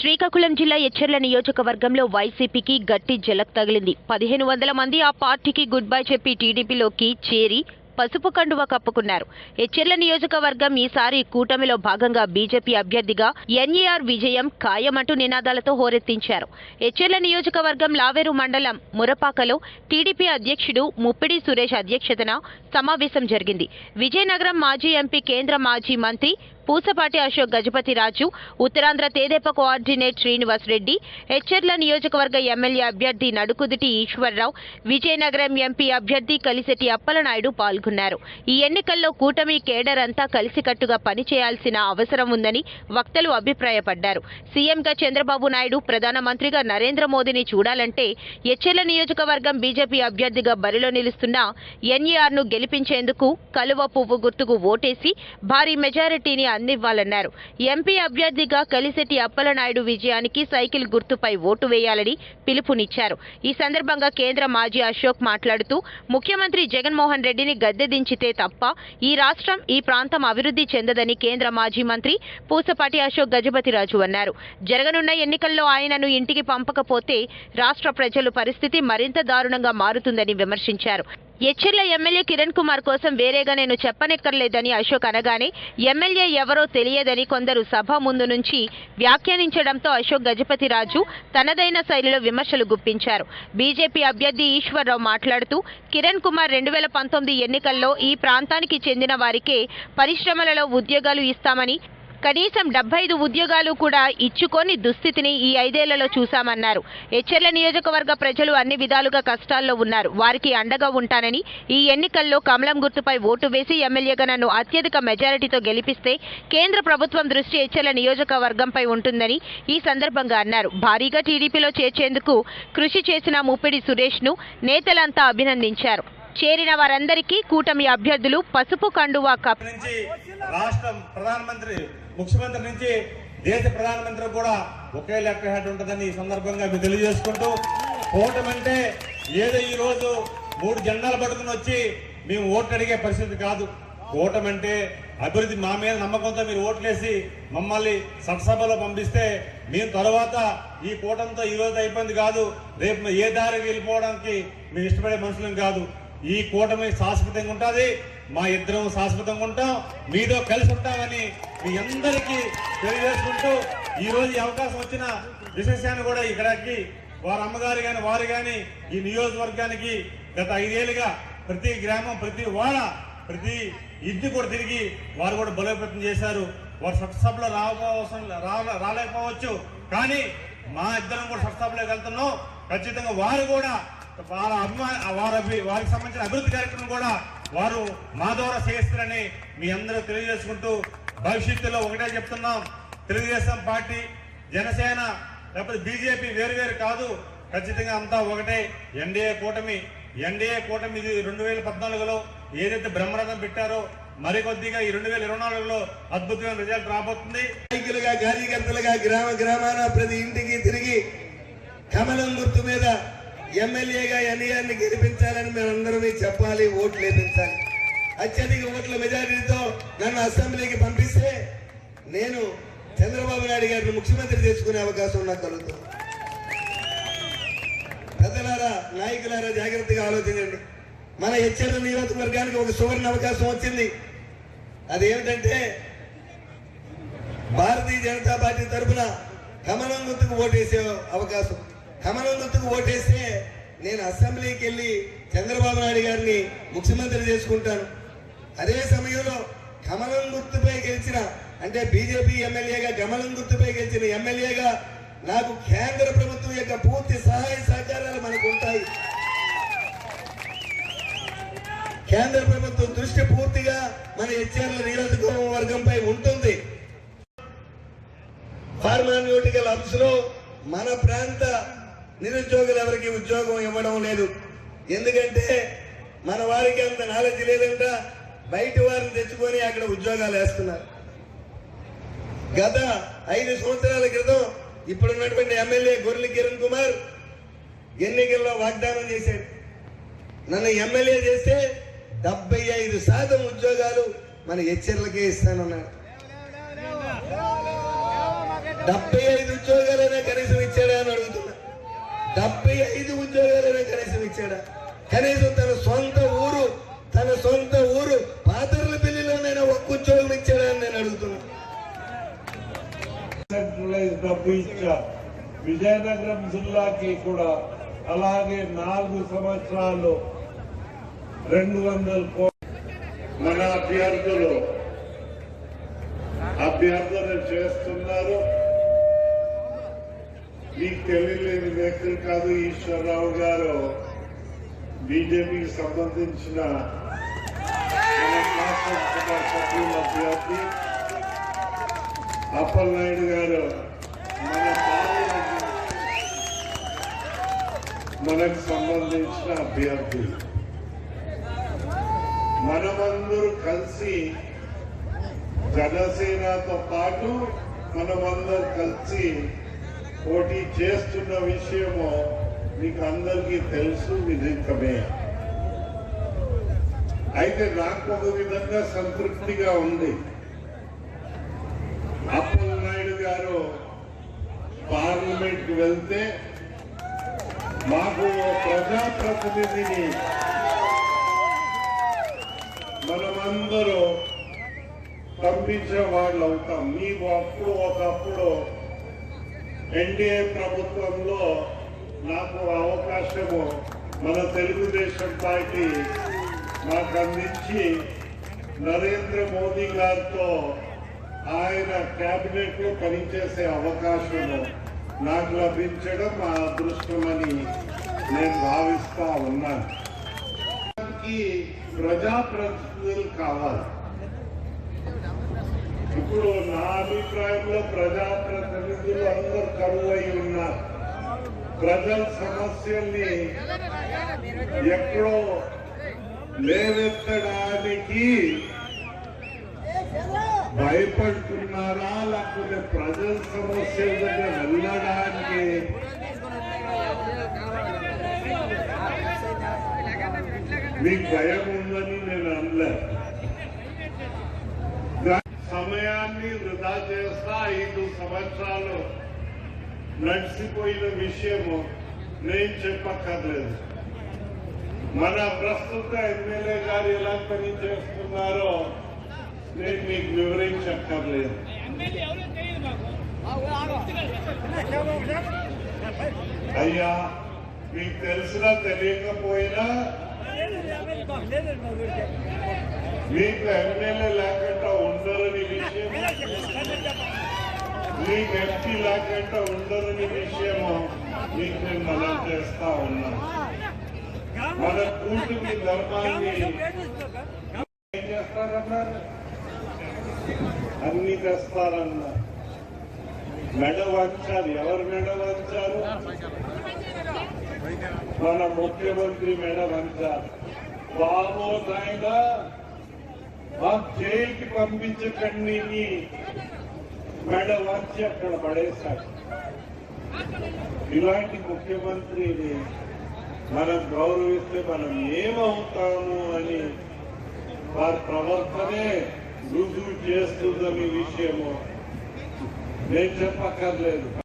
శ్రీకాకుళం జిల్లా ఎచ్చెర్ల నియోజకవర్గంలో వైసీపీకి గట్టి జలక్ తగిలింది. పదిహేను వందల మంది ఆ పార్టీకి గుడ్ బై చెప్పి టీడీపీలోకి చేరి పసుపు కండువ కప్పుకున్నారు. ఎచ్చెర్ల నియోజకవర్గం ఈసారి కూటమిలో భాగంగా బీజేపీ అభ్యర్థిగా ఎన్ఈఆర్ విజయం ఖాయమంటూ నినాదాలతో హోరెత్తించారు. ఎచ్చెర్ల నియోజకవర్గం లావేరు మండలం మురపాకలో టీడీపీ అధ్యక్షుడు ముప్పిడి సురేష్ అధ్యక్షతన సమావేశం జరిగింది. విజయనగరం మాజీ ఎంపీ కేంద్ర మాజీ మంత్రి పూసపాటి అశోక్ గజపతి రాజు ఉత్తరాంధ్ర తేదేప కోఆర్డినేట్ శ్రీనివాస్ రెడ్డి హెచ్చర్ల నియోజకవర్గ ఎమ్మెల్యే అభ్యర్థి నడుకుదుటి ఈశ్వరరావు విజయనగరం ఎంపీ అభ్యర్థి కలిసెటి అప్పలనాయుడు పాల్గొన్నారు. ఈ ఎన్నికల్లో కూటమి కేడర్ అంతా కలిసికట్టుగా పనిచేయాల్సిన అవసరం ఉందని వక్తలు అభిప్రాయపడ్డారు. సీఎంగా చంద్రబాబు నాయుడు ప్రధానమంత్రిగా నరేంద్ర మోదీని చూడాలంటే ఎచ్చెర్ల నియోజకవర్గం బీజేపీ అభ్యర్థిగా బరిలో నిలుస్తున్న ఎన్ఈఆర్ను గెలిపించేందుకు కలువ పువ్వు గుర్తుకు ఓటేసి భారీ మెజారిటీని అందివ్వాలన్నారు ఎంపీ అభ్యర్థిగా కలిసెట్టి అప్పలనాయుడు విజయానికి సైకిల్ గుర్తుపై ఓటు వేయాలని పిలుపునిచ్చారు. ఈ సందర్భంగా కేంద్ర మాజీ అశోక్ మాట్లాడుతూ ముఖ్యమంత్రి జగన్మోహన్ రెడ్డిని గద్దె దించితే తప్ప ఈ రాష్ట్రం ఈ ప్రాంతం అభివృద్ధి చెందదని కేంద్ర మాజీ మంత్రి పూసపాటి అశోక్ గజపతిరాజు అన్నారు. జరగనున్న ఎన్నికల్లో ఆయనను ఇంటికి పంపకపోతే రాష్ట్ర ప్రజలు పరిస్థితి మరింత దారుణంగా మారుతుందని విమర్శించారు. ఎచ్చెర్ల ఎమ్మెల్యే కిరణ్ కుమార్ కోసం వేరేగా నేను చెప్పనెక్కర్లేదని అశోక్ అనగానే ఎమ్మెల్యే ఎవరో తెలియదని కొందరు సభ ముందు నుంచి వ్యాఖ్యానించడంతో అశోక్ గజపతిరాజు తనదైన శైలిలో విమర్శలు గుప్పించారు. బీజేపీ అభ్యర్థి ఈశ్వరరావు మాట్లాడుతూ కిరణ్ కుమార్ రెండు వేల పంతొమ్మిది ఎన్నికల్లో ఈ ప్రాంతానికి చెందిన వారికే పరిశ్రమలలో ఉద్యోగాలు ఇస్తామని కనీసం డెబ్బై ఐదు ఉద్యోగాలు కూడా ఇచ్చుకొని దుస్థితిని ఈ ఐదేళ్ళలో చూశామన్నారు. ఎచ్చెర్ల నియోజకవర్గ ప్రజలు అన్ని విధాలుగా కష్టాల్లో ఉన్నారు. వారికి అండగా ఉంటానని ఈ ఎన్నికల్లో కమలం గుర్తుపై ఓటు వేసి ఎమ్మెల్యేగా నన్ను అత్యధిక మెజారిటీతో గెలిపిస్తే కేంద్ర ప్రభుత్వం దృష్టి ఎచ్చెర్ల నియోజకవర్గంపై ఉంటుందని ఈ సందర్భంగా అన్నారు. భారీగా టీడీపీలో చేర్చేందుకు కృషి చేసిన ముప్పిడి సురేష్ను నేతలంతా అభినందించారు. చేరిన వారందరికీ కూటమి అభ్యర్థులు పసుపు కండువా కప్. నుంచి రాష్ట్ర ప్రధానమంత్రి ముఖ్యమంత్రి నుంచి దేశ ప్రధానమంత్రి కూడా ఒకే లెక్క హెడ్ ఉంటుందని ఈ సందర్భంగా మీకు తెలియజేసుకుంటూ కూటమి అంటే ఏదో ఈ రోజు మూడు జెండాలు పట్టుకుని వచ్చి మేము ఓట్లు అడిగే పరిస్థితి కాదు. కూటమి అంటే అభివృద్ధి మా మీద నమ్మకంతో మీరు ఓట్లేసి మమ్మల్ని సత్సభలో పంపిస్తే మేము తర్వాత ఈ కూటమితో ఈ రోజు అయిపోయింది కాదు. రేపు ఏ దారికి వెళ్ళిపోవడానికి మేము ఇష్టపడే మనుషులం కాదు. ఈ కూటమి శాశ్వతంగా ఉంటుంది మా ఇద్దరం శాశ్వతంగా ఉంటాం మీతో కలిసి ఉంటామని మీ అందరికీ తెలియజేసుకుంటూ ఈ రోజు ఈ అవకాశం వచ్చిన విశేషాన్ని కూడా ఇక్కడికి వారి అమ్మగారు కానీ వారు కానీ ఈ నియోజకవర్గానికి గత ఐదేళ్ళుగా ప్రతి గ్రామం ప్రతి వాడ ప్రతి ఇంటి కూడా తిరిగి వారు కూడా బలోపేతం చేశారు. వారు సభలో రావసం రాలేకపోవచ్చు. కానీ మా ఇద్దరం కూడా సభలోకి వెళ్తున్నాం. ఖచ్చితంగా వారు కూడా వారి అభిమా వారి వారికి సంబంధించిన అభివృద్ధి కార్యక్రమం కూడా వారు మా ద్వారా చేస్తారని మీ అందరూ తెలియజేసుకుంటూ భవిష్యత్తులో ఒకటే చెప్తున్నాం. తెలుగుదేశం పార్టీ జనసేన లేకపోతే బీజేపీ వేరు వేరు కాదు. ఖచ్చితంగా అంతా ఒకటే. ఎన్డీఏ కూటమి ఎన్డీఏ కూటమి ఇది రెండు వేల పద్నాలుగులో ఏదైతే బ్రహ్మరథం పెట్టారో మరికొద్దిగా ఈ రెండు వేల ఇరవై నాలుగులో అద్భుతమైన రిజల్ట్ రాబోతుంది. కార్యకర్తలుగా గ్రామ గ్రామాన ప్రతి ఇంటికి తిరిగి కమలం గుర్తు మీద ఎమ్మెల్యేగా ఎన్ఈఆర్ని గెలిపించాలని మేమందరం చెప్పాలి ఓట్లు వేపించాలి. అత్యధిక ఓట్ల మెజారిటీతో నన్ను అసెంబ్లీకి పంపిస్తే నేను చంద్రబాబు నాయుడు గారిని ముఖ్యమంత్రి చేసుకునే అవకాశం నాకు కలుగుతుంది. పెద్దలారా నాయకులారా జాగ్రత్తగా ఆలోచించండి. మన హెచ్చరిక నియోజకవర్గానికి ఒక సువర్ణ అవకాశం వచ్చింది. అదేమిటంటే భారతీయ జనతా పార్టీ తరఫున కమలం గుర్తుకు ఓటేసే అవకాశం. కమలం గుర్తుకు ఓటేస్తే నేను అసెంబ్లీకి వెళ్ళి చంద్రబాబు నాయుడు గారిని ముఖ్యమంత్రి చేసుకుంటాను. అదే సమయంలో కమలం గుర్తుపై గెలిచిన అంటే బీజేపీ ఎమ్మెల్యేగా కమలం గుర్తుపై గెలిచిన ఎమ్మెల్యేగా నాకు కేంద్ర ప్రభుత్వం యొక్క పూర్తి సహాయ సహకారాలు మనకు ఉంటాయి. కేంద్ర ప్రభుత్వం దృష్టి పూర్తిగా మన హెచ్ఆర్ల వర్గంపై ఉంటుంది. ఫార్మాన్యూటికల్ హబ్స్లో మన ప్రాంత నిరుద్యోగులు ఎవరికి ఉద్యోగం ఇవ్వడం లేదు. ఎందుకంటే మన వారికి అంత నాలెడ్జ్ లేదంట. బయట వారిని తెచ్చుకొని అక్కడ ఉద్యోగాలు వేస్తున్నారు. గత ఐదు సంవత్సరాల క్రితం ఇప్పుడున్నటువంటి ఎమ్మెల్యే గొర్రెల కిరణ్ కుమార్ ఎన్నికల్లో వాగ్దానం చేశాడు. నన్ను ఎమ్మెల్యే చేస్తే డెబ్బై ఐదు శాతం ఉద్యోగాలు మన హెచ్చర్లకే ఇస్తానన్నాడు. డెబ్బై ఐదు ఉద్యోగాలు డెబ్బై ఐదు ఉద్యోగాలనే కనీసం ఇచ్చాడా? కనీసం తన సొంత ఊరు తన సొంత ఊరు పాతర్ల పెళ్ళిలోనైనా ఒక్క ఉద్యోగం ఇచ్చాడా అని నేను అడుగుతున్నా. డబ్బు ఇచ్చారు విజయనగరం జిల్లాకి కూడా అలాగే నాలుగు సంవత్సరాలు రెండు వందల మన అభ్యర్థులు. అభ్యర్థులు చేస్తున్నారు. మీకు తెలియలేని వ్యక్తులు కాదు ఈశ్వరరావు గారు. బీజేపీకి సంబంధించిన సభ్యుల అభ్యర్థి అప్పలనాయుడు గారు. మన మనకు సంబంధించిన అభ్యర్థి. మనమందరూ కలిసి జనసేనతో పాటు మనమందరూ కలిసి పోటీ చేస్తున్న విషయము మీకు అందరికీ తెలుసు నిజమే అయితే నాకు ఒక విధంగా సంతృప్తిగా ఉంది. అప్పలనాయుడు గారు పార్లమెంట్కి వెళ్తే మాకు ప్రజాప్రతినిధిని మనమందరూ పంపించే వాళ్ళు అవుతాం మీకు అప్పుడు ఒకప్పుడు ఎన్డీఏ ప్రభుత్వంలో నాకు అవకాశము మన తెలుగుదేశం పార్టీ మాకు అందించి నరేంద్ర మోదీ గారితో ఆయన క్యాబినెట్లో పనిచేసే అవకాశము నాకు లభించడం మా అదృష్టమని నేను భావిస్తా ఉన్నాను. ప్రజాప్రతినిధులు కావాలి. ఇప్పుడు నా అభిప్రాయంలో ప్రజాప్రతినిధులు అందరూ కరువు అయి ఉన్నారు. ప్రజల సమస్యల్ని ఎక్కడో లేవెత్తడానికి భయపడుతున్నారా? లేకపోతే ప్రజల సమస్యల దగ్గర వెళ్ళడానికి మీకు భయం ఉందని నేను అనలేదు దా- సమయాన్ని వృధా చేస్తా ఐదు సంవత్సరాలు నడిచిపోయిన విషయము నేను చెప్పక్కర్లేదు. మన ప్రస్తుత ఎమ్మెల్యే గారు ఎలా పని చేస్తున్నారో నేను మీకు వివరించక్కర్లేదు. అయ్యా మీకు తెలిసినా తెలియకపోయినా మీకు ఎమ్మెల్యే లేకుండా మీ వ్యక్తి లేకుండా ఉండదని విషయము మీకు నేను మనం చేస్తా ఉన్నాం. మన కూటమి ధర్మాన్ని ఏం చేస్తారన్నారు? అన్ని తెస్తారన్నారు మెడ వంచారు ఎవరు మెడ వంచారు మన ముఖ్యమంత్రి మెడ వంచారు బాబు నాయన మా జైలుకి పంపించకండి మెడ వంచి అక్కడ పడేశాడు ఇలాంటి ముఖ్యమంత్రిని మనం గౌరవిస్తే మనం ఏమవుతాము అని వారి ప్రవర్తనే రుజువు చేస్తుందని విషయము నేను చెప్పక్కర్లేదు.